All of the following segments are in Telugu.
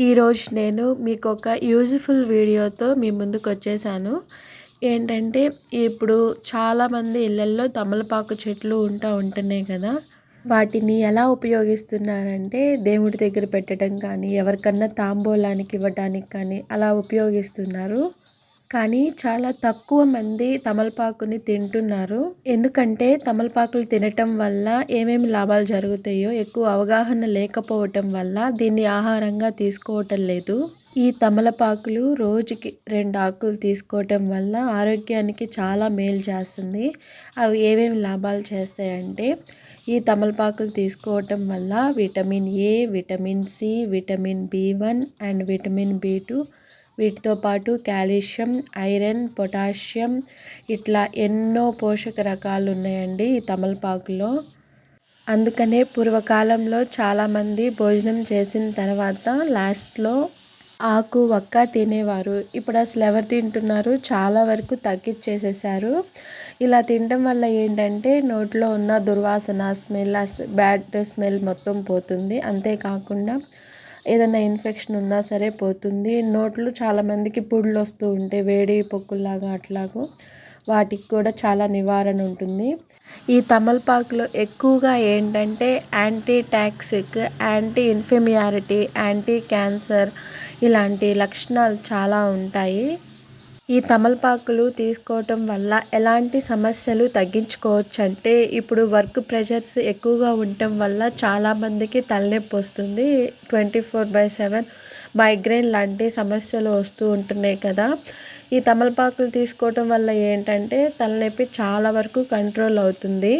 ఈరోజు నేను మీకు ఒక యూజ్ఫుల్ వీడియోతో మీ ముందుకు వచ్చేసాను ఏంటంటే ఇప్పుడు చాలామంది ఇళ్ళల్లో తమలపాకు చెట్లు ఉంటా ఉంటున్నాయి కదా వాటిని ఎలా ఉపయోగిస్తున్నారంటే దేవుడి దగ్గర పెట్టడం కానీ ఎవరికన్నా తాంబూలానికి ఇవ్వడానికి కానీ అలా ఉపయోగిస్తున్నారు. కానీ చాలా తక్కువ మంది తమలపాకుని తింటున్నారు. ఎందుకంటే తమలపాకులు తినటం వల్ల ఏమేమి లాభాలు జరుగుతాయో ఎక్కువ అవగాహన లేకపోవటం వల్ల దీన్ని ఆహారంగా తీసుకోవటం లేదు. ఈ తమలపాకులు రోజుకి రెండు ఆకులు తీసుకోవటం వల్ల ఆరోగ్యానికి చాలా మేలు చేస్తుంది. అవి ఏమేమి లాభాలు చేస్తాయంటే ఈ తమలపాకులు తీసుకోవటం వల్ల vitamin A vitamin C vitamin B one and vitamin B two వీటితో పాటు కాల్షియం ఐరన్ పొటాషియం ఇట్లా ఎన్నో పోషక రకాలు ఉన్నాయండి ఈ తమలపాకులో. అందుకనే పూర్వకాలంలో చాలామంది భోజనం చేసిన తర్వాత లాస్ట్లో ఆకు వక్క తినేవారు. ఇప్పుడు అసలు ఎవరు తింటున్నారు? చాలా వరకు తగ్గించేసేసారు ఇలా తినడం వల్ల ఏంటంటే నోట్లో ఉన్న దుర్వాసన స్మెల్ బ్యాడ్ స్మెల్ మొత్తం పోతుంది. అంతేకాకుండా ఏదైనా ఇన్ఫెక్షన్ ఉన్నా సరే పోతుంది. నోట్లు చాలామందికి పుళ్ళు వస్తూ ఉంటాయి వేడి పొక్కుల్లాగా అట్లాగో వాటికి కూడా చాలా నివారణ ఉంటుంది. ఈ తమలపాకులో ఎక్కువగా ఏంటంటే anti toxic anti inflammatory anti cancer ఇలాంటి లక్షణాలు చాలా ఉంటాయి. ఈ తమలపాకులు తీసుకోవటం వల్ల ఎలాంటి సమస్యలు తగ్గించుకోవచ్చు అంటే ఇప్పుడు వర్క్ ప్రెషర్స్ ఎక్కువగా ఉండటం వల్ల చాలామందికి తలనొప్పి వస్తుంది. Twenty four by seven migraine లాంటి సమస్యలు వస్తూ ఉంటున్నాయి కదా. ఈ తమలపాకులు తీసుకోవటం వల్ల ఏంటంటే తలనొప్పి చాలా వరకు కంట్రోల్ అవుతుంది.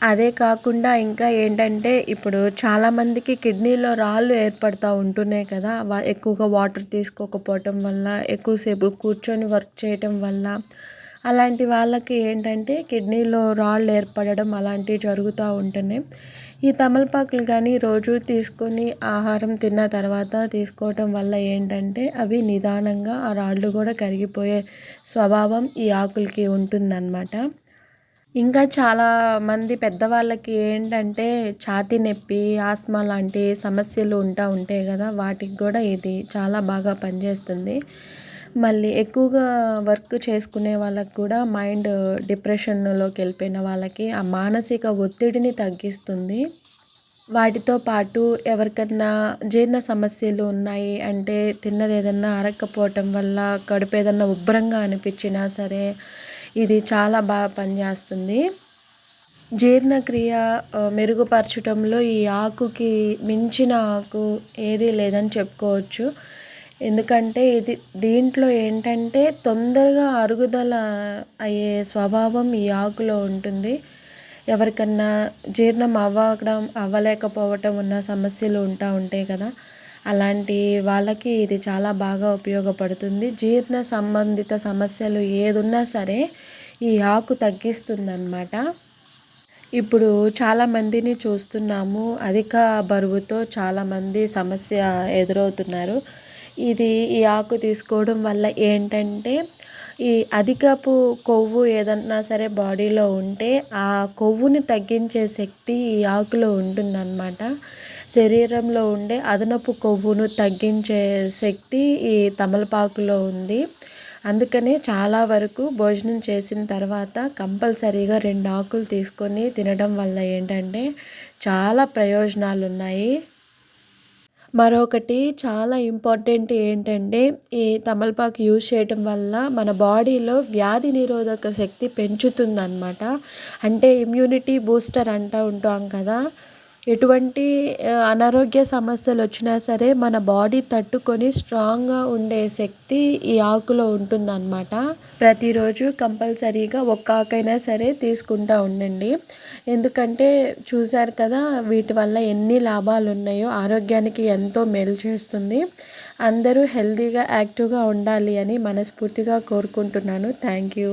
అదే కాకుండా ఇంకా ఏంటంటే ఇప్పుడు చాలామందికి కిడ్నీలో రాళ్ళు ఏర్పడుతూ ఉంటున్నాయి కదా ఎక్కువగా వాటర్ తీసుకోకపోవటం వల్ల ఎక్కువసేపు కూర్చొని వర్క్ చేయటం వల్ల. అలాంటి వాళ్ళకి ఏంటంటే కిడ్నీలో రాళ్ళు ఏర్పడడం అలాంటివి జరుగుతూ ఉంటున్నాయి. ఈ తమలపాకులు కానీ రోజు తీసుకొని ఆహారం తిన్న తర్వాత తీసుకోవటం వల్ల ఏంటంటే అవి నిదానంగా ఆ రాళ్ళు కూడా కరిగిపోయే స్వభావం ఈ ఆకులకి ఉంటుందన్నమాట. ఇంకా చాలా మంది పెద్దవాళ్ళకి ఏంటంటే ఛాతీ నొప్పి ఆస్మా లాంటి సమస్యలు ఉంటా ఉంటాయి కదా వాటికి కూడా ఇది చాలా బాగా పనిచేస్తుంది. మళ్ళీ ఎక్కువగా వర్క్ చేసుకునే వాళ్ళకి కూడా మైండ్ డిప్రెషన్లోకి వెళ్ళిపోయిన వాళ్ళకి ఆ మానసిక ఒత్తిడిని తగ్గిస్తుంది. వాటితో పాటు ఎవరికన్నా జీర్ణ సమస్యలు ఉన్నాయి అంటే తిన్నది ఏదన్నా అరక్కపోవటం వల్ల కడుపు ఏదన్నా ఉబ్బరంగా అనిపించినా సరే ఇది చాలా బాగా పనిచేస్తుంది. జీర్ణక్రియ మెరుగుపరచడంలో ఈ ఆకుకి మించిన ఆకు ఏదీ లేదని చెప్పుకోవచ్చు. ఎందుకంటే ఇది దీంట్లో ఏంటంటే తొందరగా అరుగుదల అయ్యే స్వభావం ఈ ఆకులో ఉంటుంది. ఎవరికన్నా జీర్ణం అవ్వడం అవ్వలేకపోవటం ఉన్న సమస్యలు ఉంటా ఉంటాయి కదా. అలాంటి వాళ్ళకి ఇది చాలా బాగా ఉపయోగపడుతుంది. జీర్ణ సంబంధిత సమస్యలు ఏదున్నా సరే ఈ ఆకు తగ్గిస్తుందన్నమాట. ఇప్పుడు చాలామందిని చూస్తున్నాము. అధిక బరువుతో చాలామంది సమస్య ఎదురవుతున్నారు. ఇది ఈ ఆకు తీసుకోవడం వల్ల ఏంటంటే ఈ అధికపు కొవ్వు ఏదన్నా సరే బాడీలో ఉంటే ఆ కొవ్వుని తగ్గించే శక్తి ఈ ఆకులో ఉంటుందన్నమాట. శరీరంలో ఉండే అదనపు కొవ్వును తగ్గించే శక్తి ఈ తమలపాకులో ఉంది. అందుకనే చాలా వరకు భోజనం చేసిన తర్వాత కంపల్సరీగా రెండు ఆకులు తీసుకొని తినడం వల్ల ఏంటంటే చాలా ప్రయోజనాలు ఉన్నాయి మరొకటి చాలా ఇంపార్టెంట్ ఏంటంటే ఈ తమలపాకు యూజ్ చేయటం వల్ల మన బాడీలో వ్యాధి నిరోధక శక్తి పెంచుతుందన్నమాట. అంటే ఇమ్యూనిటీ బూస్టర్ అంటూ ఉంటాం కదా ఎటువంటి అనారోగ్య సమస్యలు వచ్చినా సరే మన బాడీ తట్టుకొని స్ట్రాంగ్గా ఉండే శక్తి ఈ ఆకులో ఉంటుందన్నమాట. ప్రతిరోజు కంపల్సరీగా ఒక్క ఆకైనా సరే తీసుకుంటూ ఉండండి. ఎందుకంటే చూశారు కదా వీటి వల్ల ఎన్ని లాభాలు ఉన్నాయో ఆరోగ్యానికి ఎంతో మేలు చేస్తుంది. అందరూ హెల్తీగా యాక్టివ్గా ఉండాలి అని మనస్ఫూర్తిగా కోరుకుంటున్నాను. Thank you.